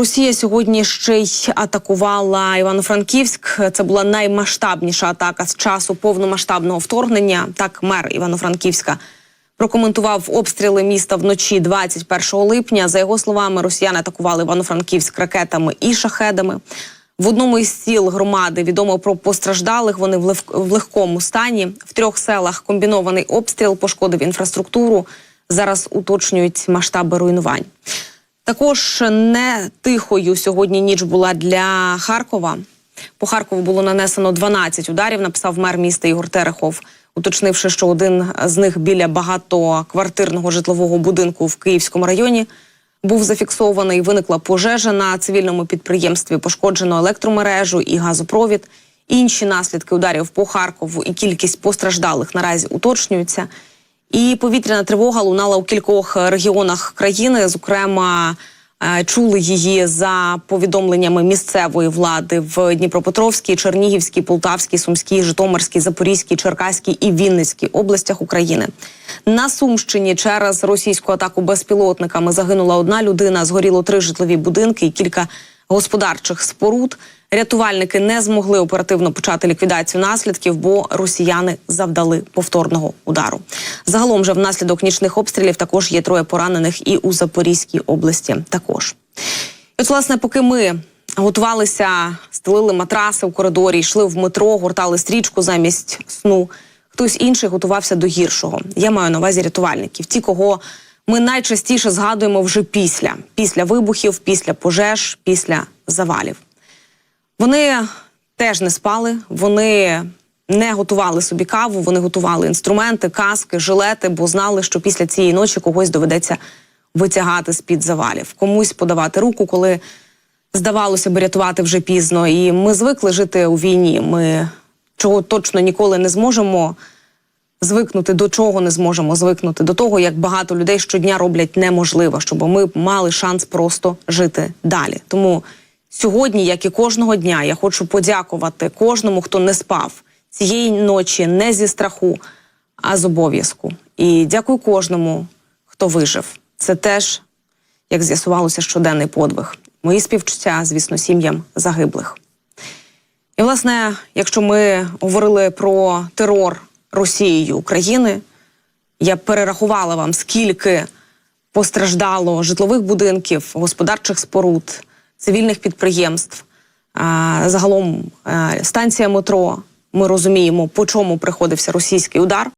Росія сьогодні ще й атакувала Івано-Франківськ. Це була наймасштабніша атака з часу повномасштабного вторгнення. Так, мер Івано-Франківська прокоментував обстріли міста вночі 21 липня. За його словами, росіяни атакували Івано-Франківськ ракетами і шахедами. В одному із сіл громади відомо про постраждалих. Вони в легкому стані. В трьох селах комбінований обстріл пошкодив інфраструктуру. Зараз уточнюють масштаби руйнувань. Також не тихою сьогодні ніч була для Харкова. По Харкову було нанесено 12 ударів. Написав мер міста Ігор Терехов, уточнивши, що один з них біля багатоквартирного житлового будинку в Київському районі був зафіксований. Виникла пожежа на цивільному підприємстві. Пошкоджено електромережу і газопровід. Інші наслідки ударів по Харкову і кількість постраждалих наразі уточнюються. І повітряна тривога лунала у кількох регіонах країни. Зокрема, е, чули її за повідомленнями місцевої влади в Дніпропетровській, Чернігівській, Полтавській, Сумській, Житомирській, Запорізькій, Черкаській і Вінницькій областях України. На Сумщині через російську атаку безпілотниками загинула одна людина. Згоріло три житлові будинки і кілька господарчих споруд. Рятувальники не змогли оперативно почати ліквідацію наслідків, бо росіяни завдали повторного удару. Загалом же внаслідок нічних обстрілів також є троє поранених і у Запорізькій області. Також і от, власне, поки ми готувалися, стелили матраси в коридорі, йшли в метро, гуртали стрічку замість сну. Хтось інший готувався до гіршого. Я маю на увазі рятувальників, ті, кого ми найчастіше згадуємо вже після, після вибухів, після пожеж, після завалів. Вони теж не спали, вони не готували собі каву, вони готували інструменти, каски, жилети, бо знали, що після цієї ночі когось доведеться витягати з-під завалів, комусь подавати руку, коли здавалося би рятувати вже пізно. І ми звикли жити у війні. Ми чого точно ніколи не зможемо звикнути, до чого не зможемо звикнути, до того, як багато людей щодня роблять неможливо, щоб ми мали шанс просто жити далі. Тому сьогодні, як і кожного дня, я хочу подякувати кожному, хто не спав цієї ночі, не зі страху, а з обов'язку. І дякую кожному, хто вижив. Це теж, як з'ясувалося, щоденний подвиг. Мої співчуття, звісно, сім'ям загиблих. І, власне, якщо ми говорили про терор Росією України, я перерахувала вам, скільки постраждало житлових будинків, господарчих споруд, цивільних підприємств. Загалом е, станція метро. Ми розуміємо, по чому приходився російський удар.